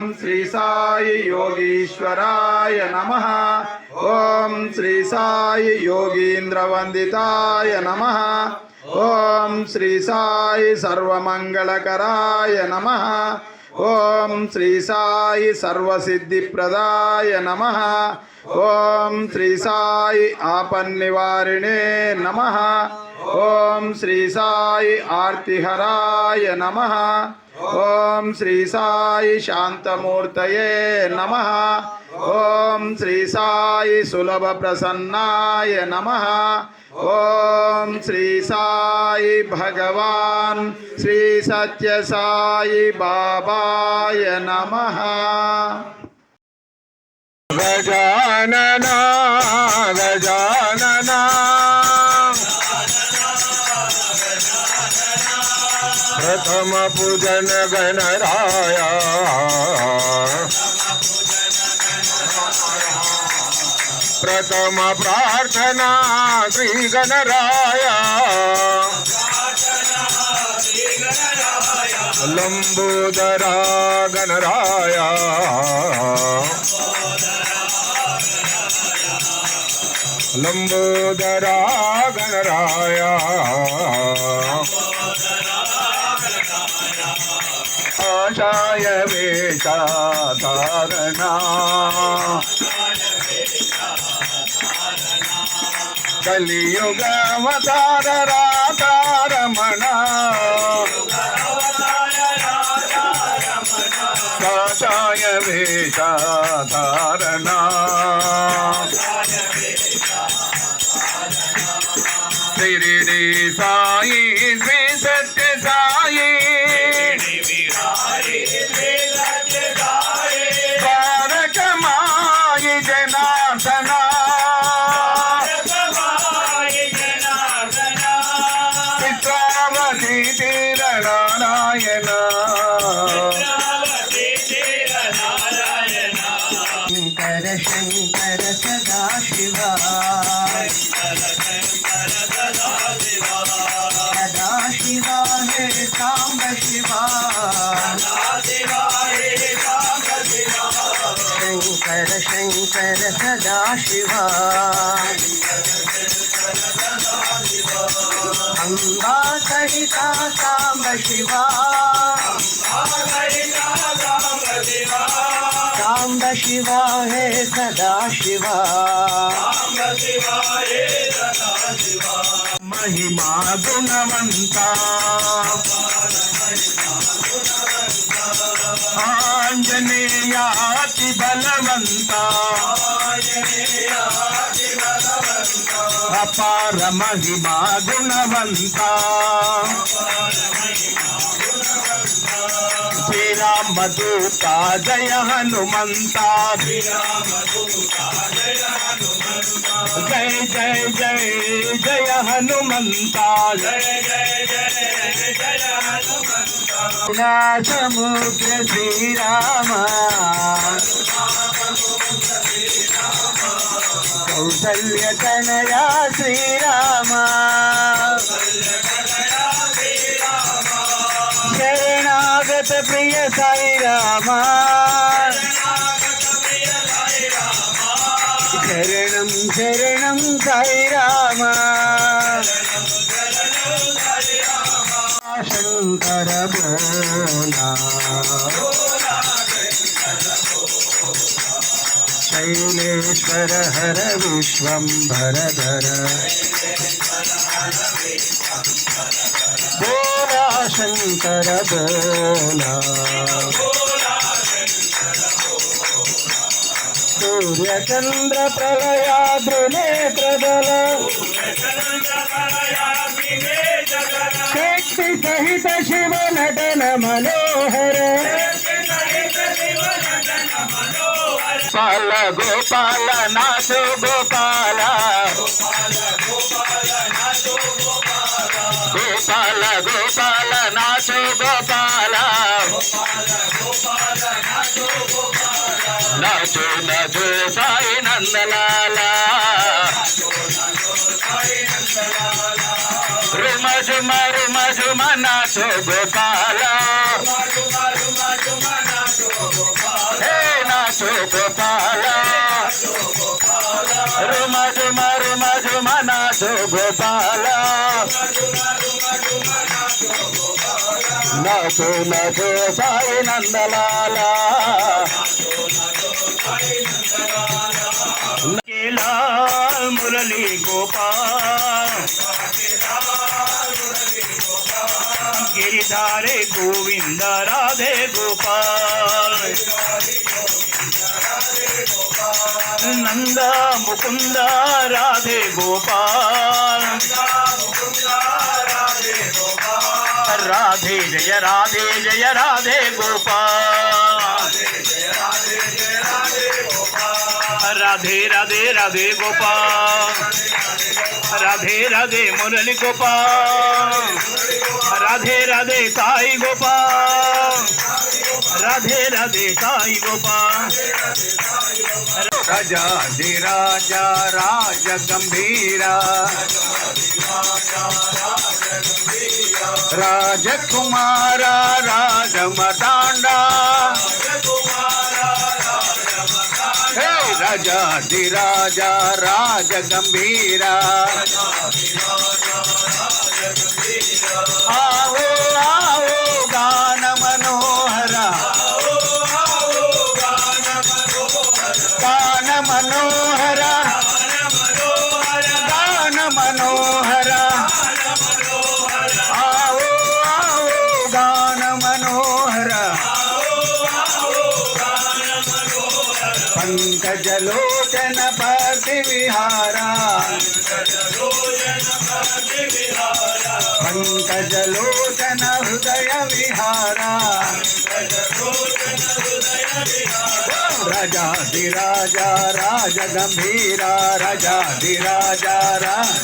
శ్రీ సాయి యోగీశ్వరాయ నమ. ఓం శ్రీ సాయి యోగీంద్రవందితాయ నమ. ఓం శ్రీ సాయి సర్వమంగళకరాయ నమ. ఓం శ్రీ సాయి సర్వసిద్ధిప్రదాయ నమ. ఓం శ్రీ సాయి ఆపన్నివారిణే నమ. ఓం శ్రీ సాయి ఆర్తిహరాయ నమ. ఓం శ్రీ సాయి శాంతమూర్తయే నమ. ఓం శ్రీ సాయి సులభ ప్రసన్నాయ నమ. ఓం శ్రీ సాయి భగవాన్ శ్రీ సత్య సాయి బాబాయ నమ గజానన గజానన ప్రథమ పూజన గణరాయ ప్రథమ ప్రార్థనా శ్రీ గణరాయ లంబోదరా గణరాయ లంబోదరా గణరాయ ఆశాయ వేషాధారణ కలియుగవతార రాతారమణ కాషాయ వేషాధారణ శిరిడి సాయి శివ అంబా సహిత సాంబ శివ సాంబ శివ హే సదా శివ మహిమా గుణవంత ఆంజనేయాతి బలవంత అపార మహిమా గుణవంత శ్రీరామదూత జయ హనుమంత. జయ జయ జయ జయ జయ హనుమంత. సముద్ర శ్రీరామ. కౌసల్య తనయా శ్రీరామ. శరణాగత ప్రియ సాయి రామా సాయి రామ శంకర బోలా శైలేశ్వర హర విశ్వంభరధర బోలా శంకర బోలా సూర్యచంద్ర ప్రళయాద్రునే ప్రబల శక్తి సహిత శివ నటన మనోహర గోపాల గోపాల నాచో గోపాల గోపాల గోపాల నాచో గోపాల నాచో నాచో సాయి నందలాల రుమ ఝుమ రుమ ఝుమ నాచో గోపాల నాచో గోపాల రుమ రుమ రుమ రుమ నాచో గోపాల నాచో నాచో సాయి నందలాల కేలా మురళి గోపాల్ గిరిధారే గోవింద రాధే గోపాల్ నంద ముకుంద రాధే గోపాల్ రాధే జయ రాధే జయ రాధే గోపాల్ రాధే రాధే రాధే గోపాల్ రాధే రాధే మురళి గోపాల్ రాధే రాధే సాయి గోపాల్ రాధే రాధే సాయి గోపాల్ రాజాది రాజా రాజ గంభీర రాజకుమార రాజమతాండ హే రాజాది రాజా రాజ గంభీర ఆవో పతి విహార పంకజలోచన హృదయ విహార. రాజాది రాజా రాజ గంభీర రాజాది రాజా రాజ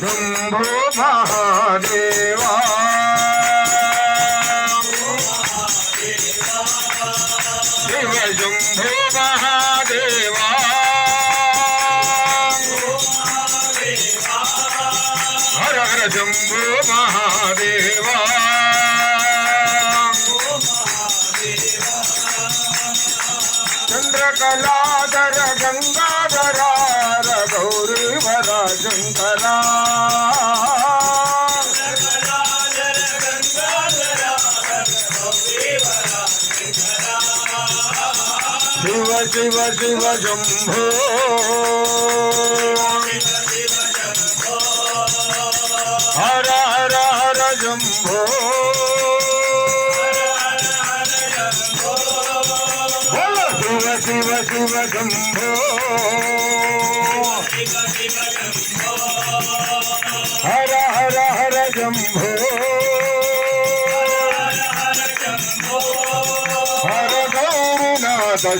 శంభో మహాదేవా. శివ శంభో మహాదేవా. శంభో మహాదేవా. చంద్రకళాధర గంగాధర గౌరీవర శంకరా శివ శివ శివ శంభో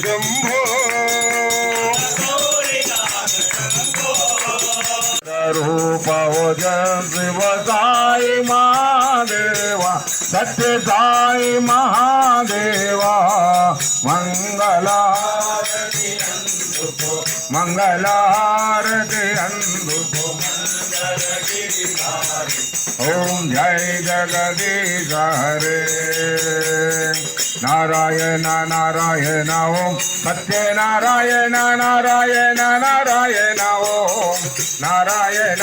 శంభో హర శివ సాయి మహాదేవ సత్య సాయి మహాదేవా మంగళ అందుకో మంగళారతి అందుకో ఓం జై జగదీశ హరే నారాయణ నారాయణ ఓం సత్యనారాయణ నారాయణ నారాయణ ఓం నారాయణ